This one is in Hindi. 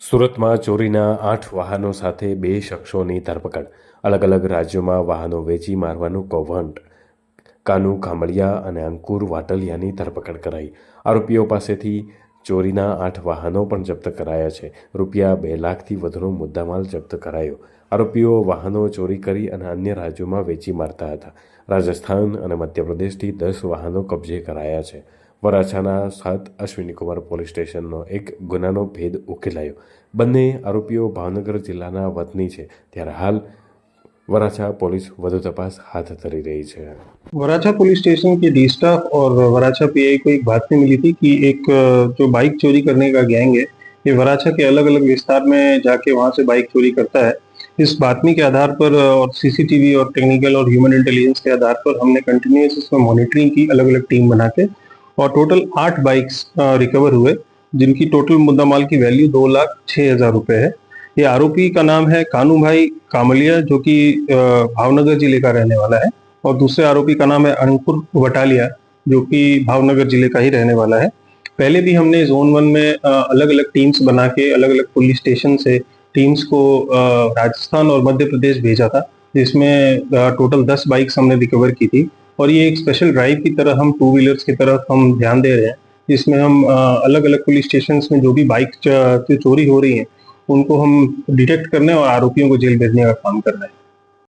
સુરતમાં ચોરીના આઠ વાહનો સાથે બે શખ્સોની ધરપકડ. અલગ અલગ રાજ્યોમાં વાહનો વેચી મારવાનું કૌભાંડ. કાનુ કામળિયા અને અંકુર વાટલિયાની ધરપકડ કરાઈ. આરોપીઓ પાસેથી ચોરીના આઠ વાહનો પણ જપ્ત કરાયા છે. રૂપિયા બે લાખથી વધુનો મુદ્દામાલ જપ્ત કરાયો. આરોપીઓ વાહનો ચોરી કરી અને અન્ય રાજ્યોમાં વેચી મારતા હતા. રાજસ્થાન અને મધ્યપ્રદેશથી દસ વાહનો કબજે કરાયા છે. વરાછાના સાત અશ્વિનીકુમાર પોલીસ સ્ટેશનનો એક ગુનાનો ભેદ ઉકેલાયો બંને આરોપીઓ ભાવનગર જિલ્લાના વતની છે ત્યારે હાલ વરાછા પોલીસ વધુ તપાસ હાથ ધરી રહી છે वराछा पुलिस स्टेशन के डी स्टाफ और वराछा पीआई को एक बात मिली थी कि एक अ, जो बाइक चोरी करने का गैंग है ये वराछा के अलग अलग विस्तार में जाके वहां से बाइक चोरी करता है इस बातमी के आधार पर अ, और सीसीटीवी और टेक्निकल और ह्यूमन इंटेलिजेंस के आधार पर हमने कंटिन्यूस इसमें मॉनिटरिंग की अलग अलग टीम बना के और टोटल आठ बाइक्स रिकवर हुए, जिनकी टोटल मुद्दा माल की वैल्यू दो लाख छह हज़ार रुपए है। ये आरोपी का नाम है कानू भाई कामलिया, जो कि भावनगर ज़िले का रहने वाला है। और दूसरे आरोपी का नाम है अंकुर वटालिया, जो कि भावनगर ज़िले का ही रहने वाला है। पहले भी हमने जोन वन में अलग अलग टीम्स बना के अलग अलग पुलिस स्टेशन से टीम्स को राजस्थान और मध्य प्रदेश भेजा था, जिसमें टोटल दस बाइक्स हमने रिकवर की थी। और ये एक स्पेशल ड्राइव की तरह हम टू व्हीलर्स की तरफ़ हम ध्यान दे रहे हैं। जिसमें हम अलग अलग पुलिस स्टेशन में जो भी बाइक चोरी हो रही है, उनको हम डिटेक्ट करने और आरोपियों को जेल भेजने का काम कर रहे हैं।